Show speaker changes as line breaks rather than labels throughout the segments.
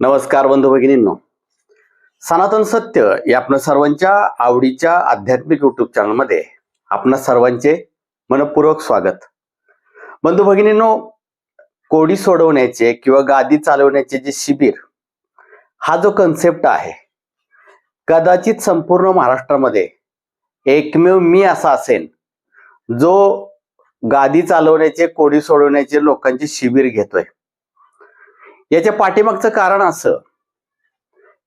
नमस्कार बंधू भगिनींनो. सनातन सत्य या आपल्या सर्वांच्या आवडीच्या आध्यात्मिक युट्यूब चॅनलमध्ये आपणा सर्वांचे मनपूर्वक स्वागत. बंधू भगिनींनो कोडी सोडवण्याचे किंवा गादी चालवण्याचे जे शिबिर हा जो कन्सेप्ट आहे कदाचित संपूर्ण महाराष्ट्रामध्ये एकमेव मी असा असेन जो गादी चालवण्याचे कोडी सोडवण्याचे लोकांचे शिबिर घेतोय. याच्या पाठीमागचं कारण असं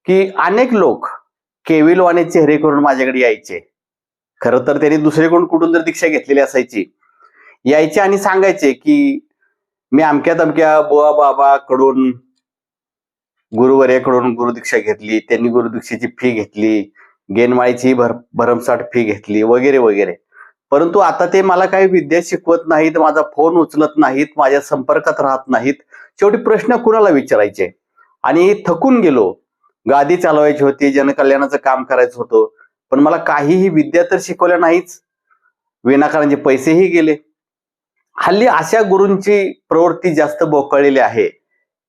की अनेक लोक केविलवाने चेहरे करून माझ्याकडे यायचे. खरं तर त्यांनी दुसरीकडून कुठून जर दीक्षा घेतलेली असायची यायचे आणि सांगायचे की मी अमक्या तमक्या बुवा बाबा कडून गुरुवर्याकडून गुरुदीक्षा घेतली त्यांनी गुरुदीक्षेची फी घेतली गेनमाळीची भर भरमसाठ फी घेतली वगैरे वगैरे. परंतु आता ते मला काही विद्या शिकवत नाहीत माझा फोन उचलत नाहीत माझ्या संपर्कात राहत नाहीत शेवटी प्रश्न कुणाला विचारायचे? आणि थकून गेलो. गादी चालवायची होती जनकल्याणाचं काम करायचं होतं. पण मला काहीही विद्या तर शिकवल्या नाहीच. विनाकारांचे पैसेही गेले. हल्ली अशा गुरूंची प्रवृत्ती जास्त बोकळलेली आहे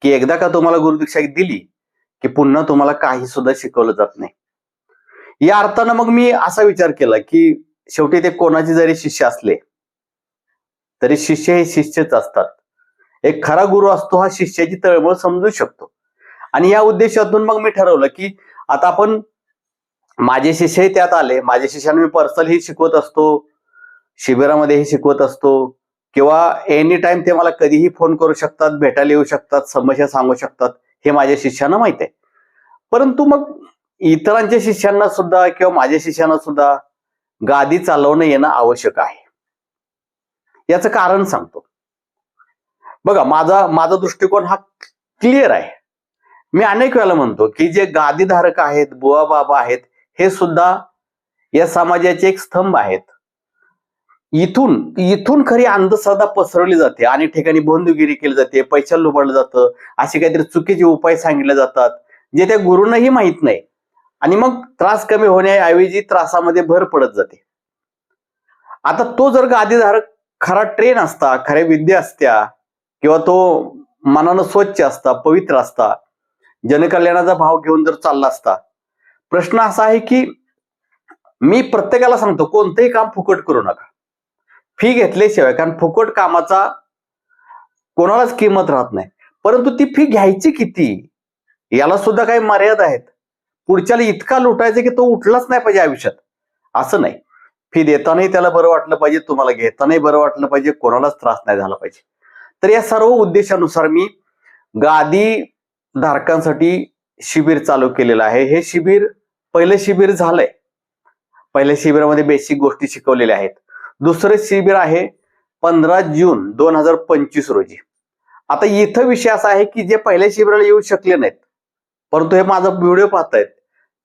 की एकदा का तुम्हाला गुरुदीक्षा दिली की पुन्हा तुम्हाला काही सुद्धा शिकवलं जात नाही. या अर्थानं मग मी असा विचार केला की शेवटी ते कोणाचे जरी शिष्य असले तरी शिष्य हे शिष्यच असतात. एक खरा गुरु असतो हा शिष्याची तळमळ समजू शकतो. आणि या उद्देशातून मग मी ठरवलं की आता आपण माझे शिष्यही त्यात आले. माझ्या शिष्याने मी पर्सनल ही शिकवत असतो. शिबिरामध्येही शिकवत असतो. किंवा एनी टाइम ते मला कधीही फोन करू शकतात भेटायला येऊ शकतात समस्या सांगू शकतात हे माझ्या शिष्यांना माहीत आहे. परंतु मग इतरांच्या शिष्यांना सुद्धा किंवा माझ्या शिष्यांना सुद्धा गादी चालवणं येणं आवश्यक आहे. याचं कारण सांगतो. बघा माझा माझा दृष्टिकोन हा क्लिअर आहे. मी अनेक वेळेला म्हणतो की जे गादीधारक आहेत बुवा बाबा आहेत हे सुद्धा या समाजाचे एक स्तंभ आहेत. इथून इथून खरी अंधश्रद्धा पसरवली जाते अनेक ठिकाणी बंधुगिरी केली जाते पैसा लुबाडलं जातं असे काहीतरी चुकीचे उपाय सांगितले जातात जे त्या गुरुंनाही माहीत नाही. आणि मग त्रास कमी होण्याऐवजी त्रासामध्ये भर पडत जाते. आता तो जर गादीधारक खरा ट्रेन असता खऱ्या विद्या असत्या किंवा तो मनानं स्वच्छ असता पवित्र असता जनकल्याणाचा भाव घेऊन जर चालला असता. प्रश्न असा आहे की मी प्रत्येकाला सांगतो कोणतंही काम फुकट करू नका. फी घेतल्याशिवाय कारण फुकट कामाचा कोणालाच किंमत राहत नाही. परंतु ती फी घ्यायची किती? याला सुद्धा काही मर्यादा आहेत. पुढच्याला इतका लुटायचं की तो उठलाच नाही पाहिजे आयुष्यात. असं नाही. फी देतानाही त्याला बरं वाटलं पाहिजे तुम्हाला घेतानाही बरं वाटलं पाहिजे कोणालाच त्रास नाही झाला पाहिजे. तर या सर्व उद्देशानुसार मी गादी धारकांसाठी शिबिर चालू केलेलं आहे. हे शिबिर पहिलं शिबिर झालंय. पहिल्या शिबिरामध्ये बेसिक गोष्टी शिकवलेल्या आहेत. दुसरं शिबिर आहे पंधरा जून दोन हजार पंचवीस रोजी. आता इथं विषय असा आहे की जे पहिल्या शिबिराला येऊ शकले नाहीत परंतु हे माझा व्हिडिओ पाहतायत.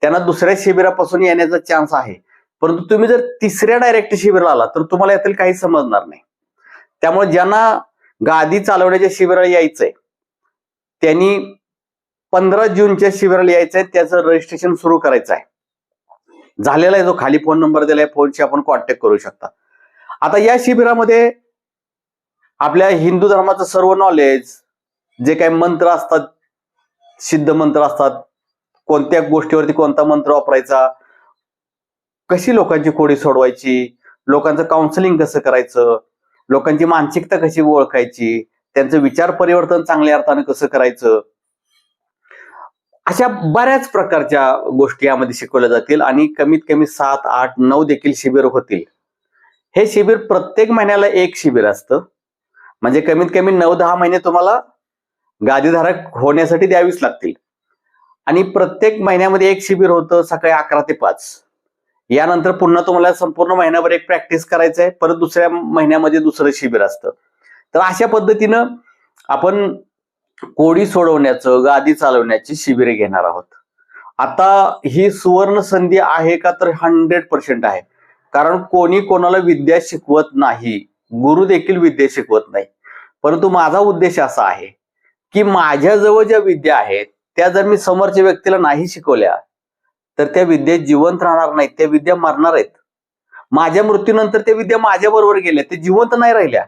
त्यांना दुसऱ्या शिबिरापासून येण्याचा चान्स आहे. परंतु तुम्ही जर तिसऱ्या डायरेक्ट शिबिराला आला तर तुम्हाला यातील काही समजणार नाही. त्यामुळे ज्यांना गादी चालवण्याच्या शिबिराला यायचंय. त्यांनी पंधरा जूनच्या शिबिराला यायचंय त्याचं रजिस्ट्रेशन सुरू करायचं आहे झालेला आहे जो खाली फोन नंबर दिलाय फोनशी आपण कॉन्टॅक्ट करू शकता. आता या शिबिरामध्ये आपल्या हिंदू धर्माचं सर्व नॉलेज जे काही मंत्र असतात सिद्ध मंत्र असतात कोणत्या गोष्टीवरती कोणता मंत्र वापरायचा कशी लोकांची कोडी सोडवायची लोकांचं काउन्सिलिंग कसं करायचं लोकांची मानसिकता कशी ओळखायची? त्यांचं विचार परिवर्तन चांगल्या अर्थानं कसं करायचं? अशा बऱ्याच प्रकारच्या गोष्टी यामध्ये शिकवल्या जातील आणि कमीत कमी सात आठ नऊ देखील शिबिर होतील. हे शिबिर प्रत्येक महिन्याला एक शिबिर असतं. म्हणजे कमीत कमी नऊ दहा महिने तुम्हाला गादीधारक होण्यासाठी द्यावीच लागतील. आणि प्रत्येक महिन्यामध्ये एक शिबिर होतं सकाळी अकरा ते पाच. यानंतर पुन्हा तुम्हाला संपूर्ण महिन्याभर एक प्रॅक्टिस करायचं आहे परत दुसऱ्या महिन्यामध्ये दुसरं शिबिर असतं. तर अशा पद्धतीनं आपण कोडी सोडवण्याचं गादी चालवण्याची शिबिरे घेणार आहोत. आता ही सुवर्ण संधी आहे का तर हंड्रेड पर्सेंट आहे. कारण कोणी कोणाला विद्या शिकवत नाही. गुरु देखील विद्या शिकवत नाही. परंतु माझा उद्देश असा आहे की माझ्याजवळ ज्या विद्या आहेत त्या जर मी समोरच्या व्यक्तीला नाही शिकवल्या तर त्या विद्या जिवंत राहणार नाहीत त्या विद्या मरणार आहेत. माझ्या मृत्यूनंतर त्या विद्या माझ्या बरोबर गेल्या ते जिवंत नाही राहिल्या.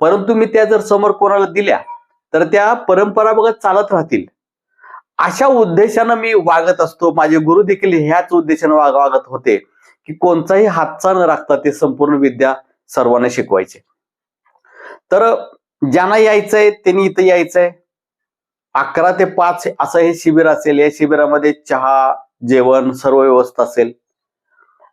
परंतु मी त्या जर समोर कोणाला दिल्या तर त्या परंपरा बघत चालत राहतील. अशा उद्देशानं मी वागत असतो. माझे गुरु देखील ह्याच उद्देशानं वाग- वागत होते की कोणताही हातचा न राखता ते संपूर्ण विद्या सर्वांना शिकवायचे. तर ज्यांना यायचंय त्यांनी इथं यायचंय. अकरा ते पाच असं हे शिबिर असेल. या शिबिरामध्ये चहा जेवण सर्व व्यवस्था असेल.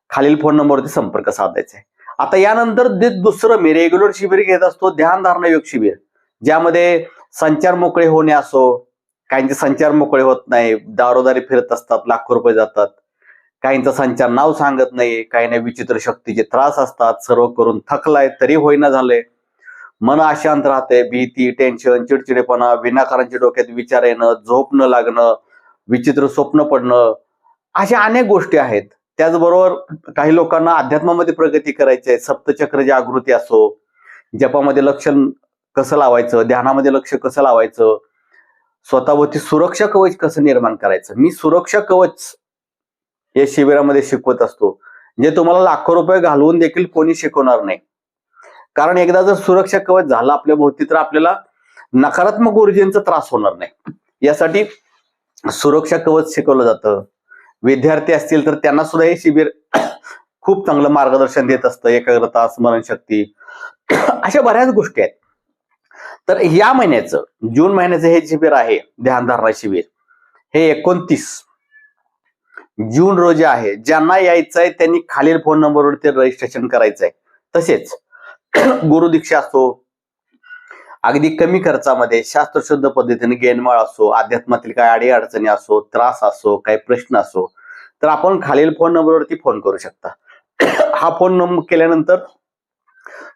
खालील फोन नंबरवरती संपर्क साधायचा आहे. आता यानंतर दुसरं मी रेग्युलर शिबिर घेत असतो ध्यानधारणा योग शिबिर. ज्यामध्ये संचार मोकळे होणे असो काहींचे संचार मोकळे होत नाही दारोदारी फिरत असतात लाखो रुपये जातात. काहींचा संचार नाव सांगत नाही काहींना विचित्र शक्तीचे त्रास असतात सर्व करून थकलाय तरी होईना झालंय. मन अशांत राहते भीती टेन्शन चिडचिडेपणा विनाकारांच्या डोक्यात विचार येणं झोप न लागणं विचित्र स्वप्न पडणं अशा अनेक गोष्टी आहेत. त्याचबरोबर काही लोकांना अध्यात्मामध्ये प्रगती करायची आहे. सप्तचक्र जागृती असो जपामध्ये लक्ष कसं लावायचं ध्यानामध्ये लक्ष कसं लावायचं स्वतःभोवती सुरक्षा कवच कसं निर्माण करायचं? मी सुरक्षा कवच या शिबिरामध्ये शिकवत असतो. जे तुम्हाला लाखो रुपये घालवून देखील कोणी शिकवणार नाही. कारण एकदा जर सुरक्षा कवच झालं आपल्या भोवती तर आपल्याला नकारात्मक ऊर्जेचा त्रास होणार नाही. यासाठी सुरक्षा कवच शिकवलं जातं. विद्यार्थी असतील तर त्यांना सुद्धा हे शिबिर खूप चांगलं मार्गदर्शन देत असतं एकाग्रता स्मरणशक्ती अशा बऱ्याच गोष्टी आहेत. तर या महिन्याचं जून महिन्याचं हे शिबिर आहे ध्यानधारणा शिबिर. हे एकोणतीस. जून रोजी आहे. ज्यांना यायचं आहे त्यांनी खालील फोन नंबरवरती रजिस्ट्रेशन करायचं आहे तसेच गुरुदीक्षा असो अगदी कमी खर्चामध्ये शास्त्रशुद्ध पद्धतीने गेनमाळ असो अध्यात्मातील काय अडी अडचणी असो त्रास असो काही प्रश्न असो तर आपण खालील फोन नंबरवरती फोन करू शकता. हा फोन नंबर केल्यानंतर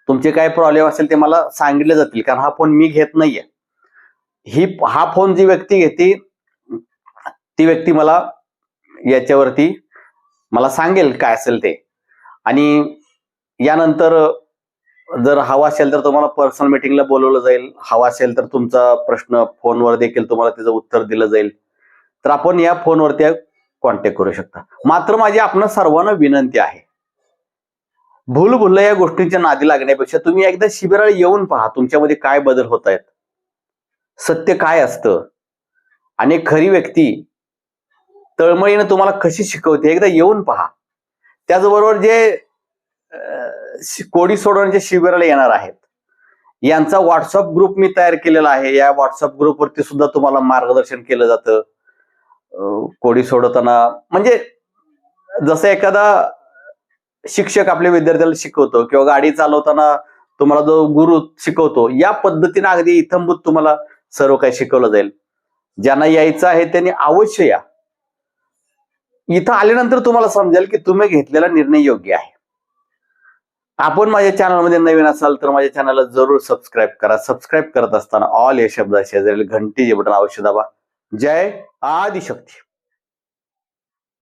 तुमचे काय प्रॉब्लेम असेल ते मला सांगितले जातील कारण हा फोन मी घेत नाहीये. ही हा फोन जी व्यक्ती घेते ती व्यक्ती मला याच्यावरती मला सांगेल काय असेल ते. आणि यानंतर जर हवा असेल तर तुम्हाला पर्सनल मीटिंगला बोलवलं जाईल. हवा असेल तर तुमचा प्रश्न फोनवर देखील तुम्हाला त्याचं उत्तर दिलं जाईल. तर आपण या फोनवरती कॉन्टॅक्ट करू शकता. मात्र माझी आपण सर्वांना विनंती आहे भूल भुल या गोष्टींच्या नादी लागण्यापेक्षा तुम्ही एकदा शिबिराला येऊन पहा तुमच्यामध्ये काय बदल होत आहेत. सत्य काय असतं? आणि खरी व्यक्ती तळमळीनं तुम्हाला कशी शिकवते? एकदा येऊन पहा. त्याचबरोबर जे अं, कोडी सोडवण्याच्या शिबिराला येणार आहेत. यांचा व्हॉट्सअप ग्रुप मी तयार केलेला आहे. या व्हॉट्सअप ग्रुपवरती सुद्धा तुम्हाला मार्गदर्शन केलं जातं. कोडी सोडवताना म्हणजे जसं एखादा शिक्षक आपल्या विद्यार्थ्याला शिकवतो किंवा गाडी चालवताना तुम्हाला जो गुरु शिकवतो या पद्धतीने अगदी इथंभूत तुम्हाला सर्व काही शिकवलं जाईल. ज्यांना यायचं आहे त्यांनी अवश्य या. इथं आल्यानंतर तुम्हाला समजेल की तुम्ही घेतलेला निर्णय योग्य आहे. आपण माझ्या चॅनलमध्ये नवीन असाल तर माझ्या चॅनलला जरूर सबस्क्राईब करा. सबस्क्राईब करत असताना ऑल या शब्दा शेजारील घंटी जे बटन अवश्य दाबा. जय आदिशक्ती.